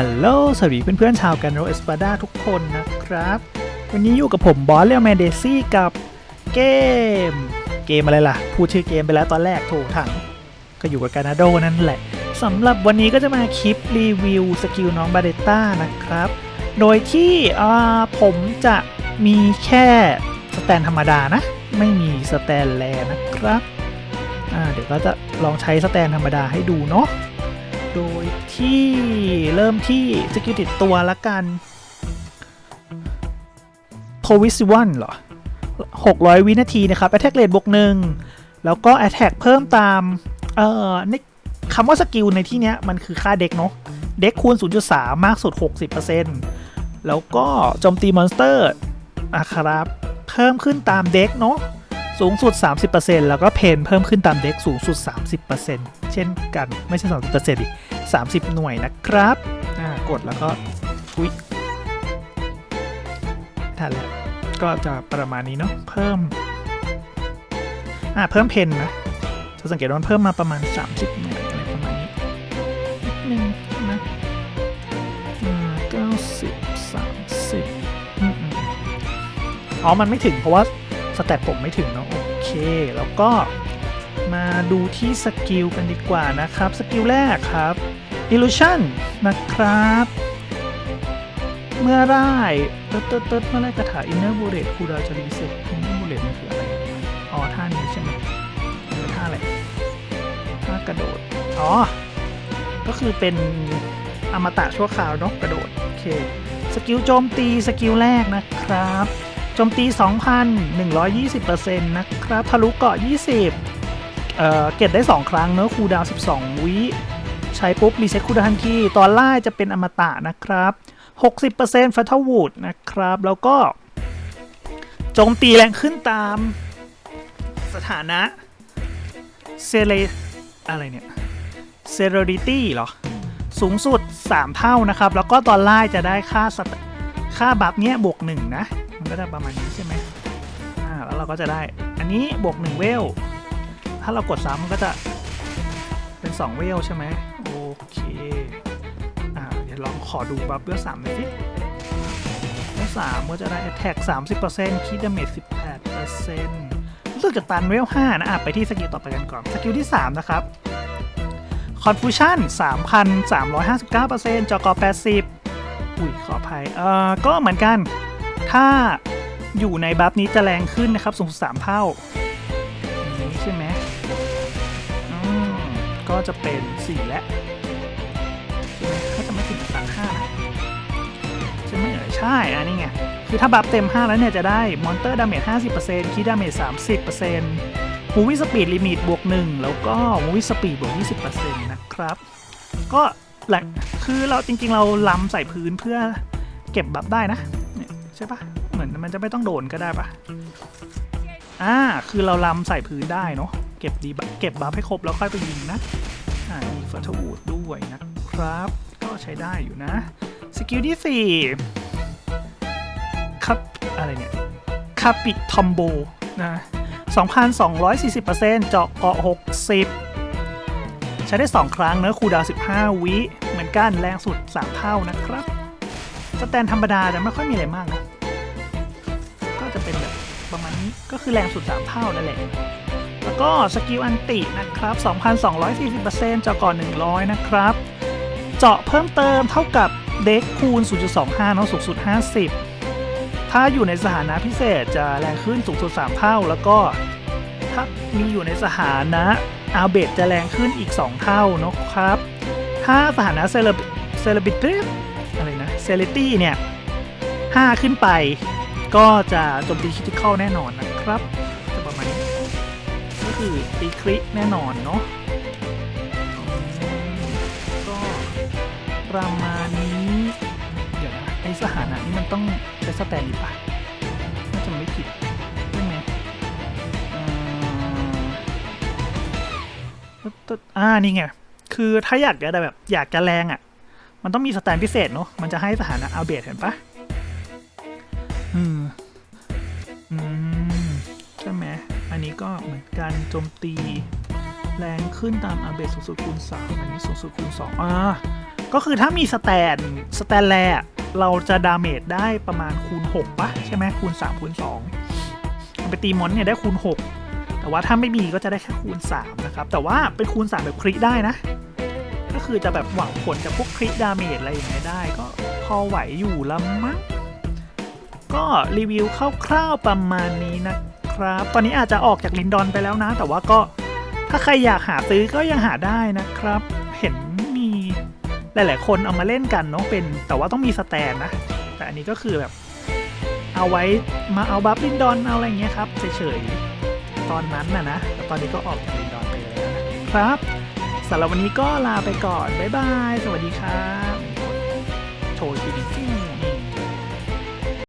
ฮัลโหลสวัสดีเพื่อนๆชาวกันโรเอสปาดาทุกคนนะครับ วันนี้อยู่กับผมบอสเรียวแมนเดซี่กับเกม เกมอะไรล่ะ พูดชื่อเกมไปแล้วตอนแรกโถถัง ก็อยู่กับกานาโดนั่นแหละสำหรับวันนี้ก็จะมาคลิปรีวิวสกิลน้องบาเดต้านะครับ โดยที่อ่าผมจะมีแค่สแตนธรรมดานะ ไม่มีสแตนแลนะครับอ่าเดี๋ยวก็จะลองใช้สแตนธรรมดาให้ดูเนาะ โดยที่เริ่มที่สกิลติดตัวละกันโทวิสวันเหรอ 600 วินาทีนะครับ Attack Rate บวกหนึ่งแล้วก็ Attack เพิ่มตาม เอ่อในคำว่าสกิลในที่เนี้ยมันคือค่าเด็กเนาะเด็กคูณ 0.3 มากสุด 60%แล้วก็โจมตีมอนสเตอร์อะครับ เพิ่มขึ้นตามเด็กเนาะ สูงสุด 30%แล้วก็เพนเพิ่มขึ้นตามเด็กสูงสุด 30%เช่นกันไม่ใช่ 30%ดิ30 หน่วยนะครับอ่ากดแล้วก็อุ๊ยทันแล้วก็จะประมาณนี้เนาะเพิ่มอ่าเพิ่มเพนนะจะสังเกตว่าเพิ่มมาประมาณ 30หน่วยอะไรประมาณนี้นิดนึงนะอ่าเก้าสิบสามสิบอ๋อ มันไม่ถึงเพราะว่า สแตทผมไม่ถึงเนาะโอเค แล้วก็มาดูที่สกิลกันดีกว่านะครับ สกิลแรกครับ illusion นะครับ เมื่อไรเติร์ดเติร์ดเติร์ดเมื่อไร่คาถา inner bullet คูดาวจะรีเซ็ต inner bullet มันคืออะไรอ๋อท่านี้ใช่ไหมเป็นท่าอะไรท่ากระโดด อ๋อ ก็คือเป็นอมตะชั่วคราวเนาะกระโดด โอเค สกิลโจมตีสกิลแรกนะครับ โจมตี 2,120%นะครับ ทะลุเกาะ 20 เอ่อ เก็บได้ 2 ครั้งเนอะคูดาว 12 วิ ใช้ปุ๊บ รีเซ็ตคูดาวทันทีตอนไล่จะเป็นอมตะนะครับ 60% Fatal Wound นะครับ แล้วก็โจมตีแรงขึ้นตามสถานะเซเลอะไรเนี่ย Celerity เหรอ สูงสุด 3 เท่านะครับ แล้วก็ตอนไล่จะได้ค่าสเตค่าบัฟเนี้ยบวก 1 นะมัน ก็จะประมาณนี้ใช่ไหมอ่าแล้วเราก็จะได้ อันนี้บวก1เวล ถ้าเรากดซ้ำมันก็จะเป็น 2 เวลใช่ไหมโอเค อ่า เดี๋ยวลองขอดูบัฟเวล3หน่อยสิเวล3ก็จะได้ attack 30%คิด damage 18%รู้สึกจะตันเวล5นะ อะ ไปที่สกิลต่อไปกันก่อน สกิลที่ 3 นะครับ confusion 3,359%จอกอ80 อุ้ย ขออภัย เอ่อ ก็เหมือนกัน ถ้าอยู่ในบัฟนี้จะแรงขึ้นนะครับ สูงสุด3เท่าอย่างนี้ใช่ไหมอืมก็จะเป็น 4 และใช่ไหมถ้าจะไม่ผิดต่าง5นะใช่ไหมเอ่ยใช่อันนี้ไง คือถ้าบัฟเต็ม 5 แล้วเนี่ยจะได้มอนเตอร์ดาเมจ50%คีดาเมจ30%มูวี่สปีดลิมิตบวก 1 แล้วก็มูวี่สปีดบวก 20%นะครับ ก็แหละคือเราจริงๆเราล้ำใส่พื้นเพื่อเก็บบัฟได้นะ ใช่ปะเหมือนมันจะไม่ต้องโดนก็ได้ปะอ่า คือเราล้ำใส่พื้นได้เนาะ เก็บดีเก็บบัฟให้ครบแล้วค่อยไปยิงนะ อ่า มีเฟอร์ทวูดด้วยนะครับ ก็ใช้ได้อยู่นะ สกิลที่ 4ครับอะไรเนี่ย คาปิทอมโบนะ2,240%เจาะเกาะ 60 ใช้ได้ 2 ครั้งเนื้อคูดาว 15 วิ เหมือนกันแรงสุด 3 เท่านะครับ สแตนธรรมดาจะไม่ค่อยมีอะไรมากนะ จะเป็นแบบประมาณนี้ก็คือแรงสุด 3 เท่านั่นแหละ แล้วก็สกิลอันตินะครับ 2,240%เจาะก่อน 100 นะครับ เจาะเพิ่มเติมเท่ากับเด็กคูณ 0.25เนาะสูงสุด 50 ถ้าอยู่ในสถานะพิเศษจะแรงขึ้นสูงสุด 3 เท่า แล้วก็ถ้ามีอยู่ในสถานะอาเบตจะแรงขึ้นอีก 2 เท่านะครับ ถ้าสถานะเซเลบิตี้อะไรนะเซเลตี้เนี่ย 5 ขึ้นไป ก็จะโจมตีคริติคอลแน่นอนนะครับจะประมาณนี้ก็คือตีคริแน่นอนเนาะก็ประมาณนี้ เดี๋ยวนะไอสถานะนี้มันต้องใช้สแตนดีป่ะน่าจะไม่ผิดใช่ไหมอ่าอ่านี่ไงคือถ้าอยากจะแบบอยากจะแรงอะ มันต้องมีสแตนพิเศษเนาะมันจะให้สถานะอัลเบตเห็นปะ การโจมตี แรงขึ้นตามอัลเบตสูงสุดคูณ 3 อันนี้สูงสุดคูณ 2 อ่า ก็คือถ้ามีสแตน สแตนแลร์เราจะดาเมจได้ประมาณคูณ 6ปะใช่ไหมคูณ 3 คูณ 2 ไปตีมอนเนี่ยได้คูณ 6 แต่ว่าถ้าไม่มีก็จะได้แค่คูณ 3 นะครับ แต่ว่าเป็นคูณ 3 แบบคริได้นะ ก็คือจะแบบหวังผลจากพวกคริดาเมจอะไรอย่างเงี้ยได้ ก็พอไหวอยู่ละมั้งก็รีวิวคร่าวๆประมาณนี้นะ ครับ ตอนนี้อาจจะออกจากลินดอนไปแล้วนะ แต่ว่าก็ถ้าใครอยากหาซื้อก็ยังหาได้นะครับ เห็นมีหลาย ๆ คนเอามาเล่นกันเนาะเป็น แต่ว่าต้องมีสแตนนะ แต่อันนี้ก็คือแบบเอาไว้มาเอาบัฟลินดอนเอาอะไรเงี้ยครับเฉยๆตอนนั้นนะนะแต่ตอนนี้ก็ออกจากลินดอนไปแล้วนะครับสำหรับวันนี้ก็ลาไปก่อน บ๊ายบาย สวัสดีครับ โชว์ทีดี